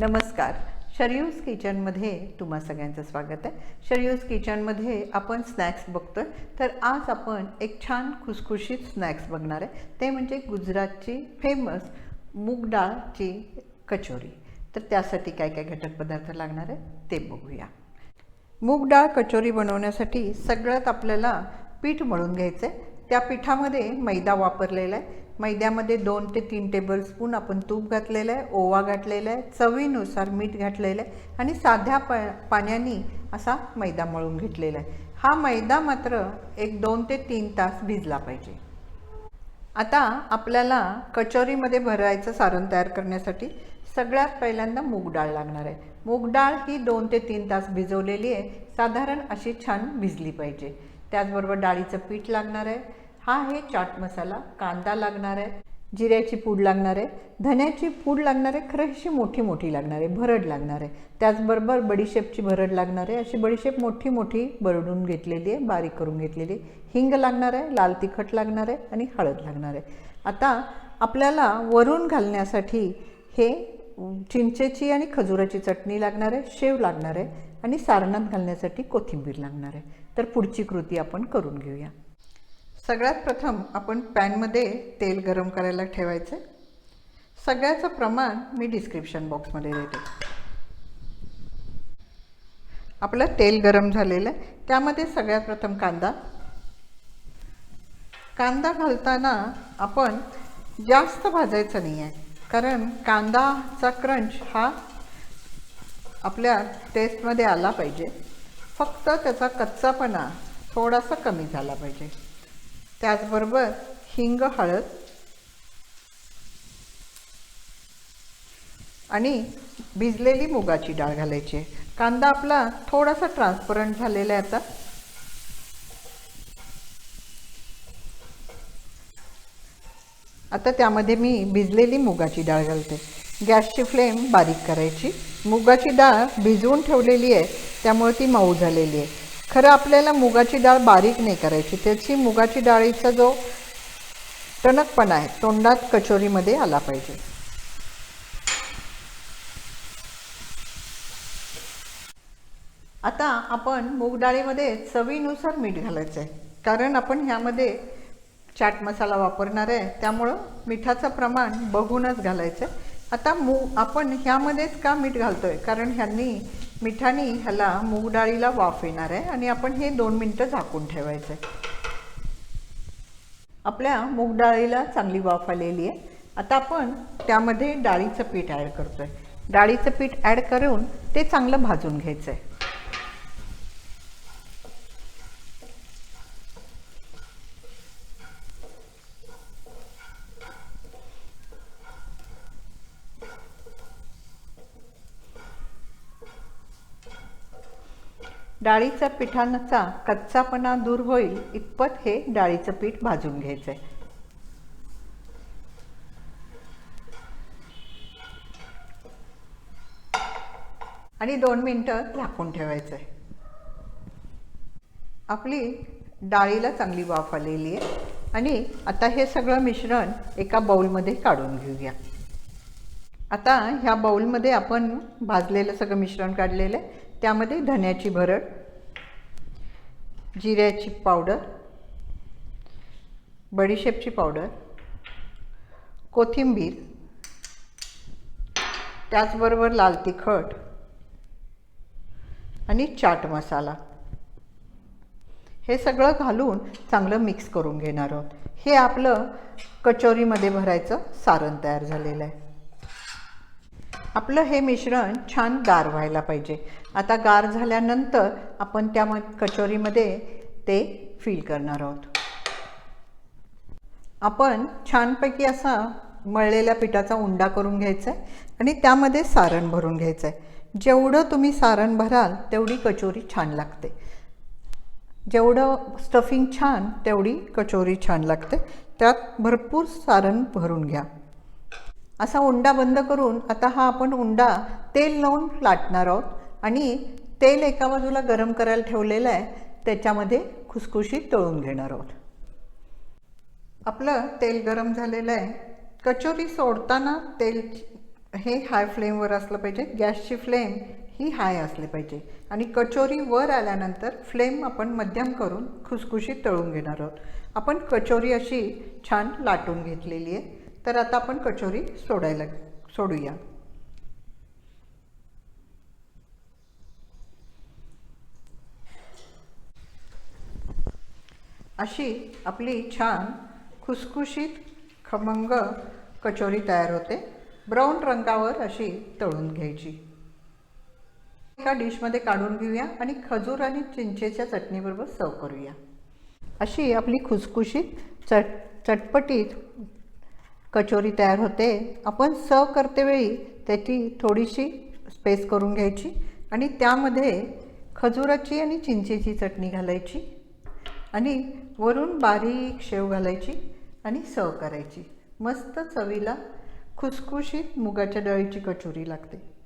नमस्कार. शरयूज किचनमध्ये तुम्हा सगळ्यांचं स्वागत आहे. शरयूज किचनमध्ये आपण स्नॅक्स बघतोय. तर आज आपण एक छान खुसखुशीत स्नॅक्स बघणार आहे. ते म्हणजे गुजरातची फेमस मूग डाळची कचोरी. तर त्यासाठी काय काय घटक पदार्थ लागणार आहे ते बघूया. मूग डाळ कचोरी बनवण्यासाठी सगळ्यात आपल्याला पीठ मळून घ्यायचं आहे त्या पिठामध्ये मैदा वापरलेला आहे. मैद्यामध्ये दोन ते तीन टेबलस्पून आपण तूप घातलेलं आहे ओवा घातलेला आहे चवीनुसार मीठ घातलेलं आहे आणि साध्या प पाण्याने असा मैदा मळून घेतलेला आहे. हा मैदा मात्र एक दोन ते तीन तास भिजला पाहिजे. आता आपल्याला कचोरीमध्ये भरायचं सारण तयार करण्यासाठी सगळ्यात पहिल्यांदा मूग डाळ लागणार आहे. मूग डाळ ही दोन ते तीन तास भिजवलेली आहे. साधारण अशी छान भिजली पाहिजे. त्याचबरोबर डाळीचं पीठ लागणार आहे. हा आहे चाट मसाला. कांदा लागणार आहे जिऱ्याची पूड लागणार आहे धन्याची पूड लागणार आहे खरं अशी मोठी मोठी लागणार आहे भरड लागणार आहे. त्याचबरोबर बडीशेपची भरड लागणार आहे. अशी बडीशेप मोठी मोठी बरडून घेतलेली आहे बारीक करून घेतलेली आहे. हिंग लागणार आहे लाल तिखट लागणार आहे आणि हळद लागणार आहे. आता आपल्याला वरून घालण्यासाठी हे चिंचेची आणि खजुराची चटणी लागणार आहे शेव लागणार आहे आणि सारणात घालण्यासाठी कोथिंबीर लागणार आहे. तर पुढची कृती आपण करून घेऊया. सगळ्यात प्रथम आपण पॅनमध्ये तेल गरम करायला ठेवायचं. सगळ्याचं प्रमाण मी डिस्क्रिप्शन बॉक्समध्ये देते. आपलं तेल गरम झालेलं आहे. त्यामध्ये सगळ्यात प्रथम कांदा. कांदा घालताना आपण जास्त भाजायचं नाही आहे कारण कांदाचा क्रंच हा आपल्या टेस्टमध्ये आला पाहिजे. फक्त त्याचा कच्चापणा थोडासा कमी झाला पाहिजे. त्याचबरोबर हिंग हळद आणि भिजलेली मुगाची डाळ घालायची. आहे कांदा आपला थोडासा ट्रान्सपरंट झालेला आहे आता. आता त्यामध्ये मी भिजलेली मुगाची डाळ घालते. गॅसची फ्लेम बारीक करायची. मुगाची डाळ भिजवून ठेवलेली आहे त्यामुळे ती मऊ झालेली आहे. खरं आपल्याला मुगाची डाळ बारीक नाही करायची. त्याची मुगाची डाळीचा जो टणकपणा आहे तोंडात कचोरीमध्ये आला पाहिजे. आता आपण मूग डाळीमध्ये चवीनुसार मीठ घालायचं आहे कारण आपण ह्यामध्ये चाट मसाला वापरणार आहे त्यामुळं मिठाचं प्रमाण बघूनच घालायचं आहे आता मू आपण ह्यामध्येच का मीठ घालतो आहे कारण ह्यांनी मिठाने ह्याला मूग डाळीला वाफ येणार आहे आणि आपण हे दोन मिनटं झाकून ठेवायचं आहे आपल्या मूग डाळीला चांगली वाफ आलेली आहे. आता आपण त्यामध्ये डाळीचं पीठ ॲड करतो आहे डाळीचं पीठ ॲड करून ते चांगलं भाजून घ्यायचं आहे डाळीच्या पिठांचा कच्चापणा दूर होईल इतपत हे डाळीचं पीठ भाजून घ्यायचं आहे आणि दोन मिनटं झाकून ठेवायचं आहे आपली डाळीला चांगली वाफ आलेली आहे. आणि आता हे सगळं मिश्रण एका बाऊलमध्ये काढून घेऊया. आता ह्या बाऊलमध्ये आपण भाजलेलं सगळं मिश्रण काढलेलं आहे. त्यामध्ये धन्याची भरड जिऱ्याची पावडर बडीशेपची पावडर कोथिंबीर त्याचबरोबर लाल तिखट आणि चाट मसाला. हे सगळं घालून चांगलं मिक्स करून घेणार आहोत. हे आपलं कचोरीमध्ये भरायचं सारण तयार झालेलं आहे. आपलं हे मिश्रण छान गार व्हायला पाहिजे. आता गार झाल्यानंतर आपण त्या म कचोरीमध्ये ते फील करणार आहोत. आपण छानपैकी असा मळलेल्या पिठाचा उंडा करून घ्यायचा आहे आणि त्यामध्ये सारण भरून घ्यायचं आहे. जेवढं तुम्ही सारण भराल तेवढी कचोरी छान लागते. जेवढं स्टफिंग छान तेवढी कचोरी छान लागते. त्यात भरपूर सारण भरून घ्या. असा उंडा बंद करून आता हा आपण उंडा तेल लावून लाटणार आहोत. आणि तेल एका बाजूला गरम करायला ठेवलेलं आहे त्याच्यामध्ये खुसखुशीत तळून घेणार आहोत. आपलं तेल गरम झालेलं आहे. कचोरी सोडताना तेल हे हाय फ्लेमवर असलं पाहिजे. गॅसची फ्लेम ही हाय असली पाहिजे. आणि कचोरी वर आल्यानंतर फ्लेम आपण मध्यम करून खुसखुशीत तळून घेणार आहोत. आपण कचोरी अशी छान लाटून घेतलेली आहे. तर आता आपण कचोरी सोडायला सोडूया. अशी आपली छान खुसखुशीत खमंग कचोरी तयार होते. ब्राऊन रंगावर अशी तळून घ्यायची. एका डिशमध्ये काढून घेऊया आणि खजूर आणि चिंचेच्या चटणीबरोबर सर्व करूया. अशी आपली खुसखुशीत चट चटपटीत कचोरी तयार होते. आपण सर्व करतेवेळी त्याची थोडीशी स्पेस करून घ्यायची आणि त्यामध्ये खजुराची आणि चिंचेची चटणी घालायची आणि वरून बारीक शेव घालायची आणि सर्व करायची. मस्त चवीला खुसखुशीत मुगाच्या डाळीची कचोरी लागते.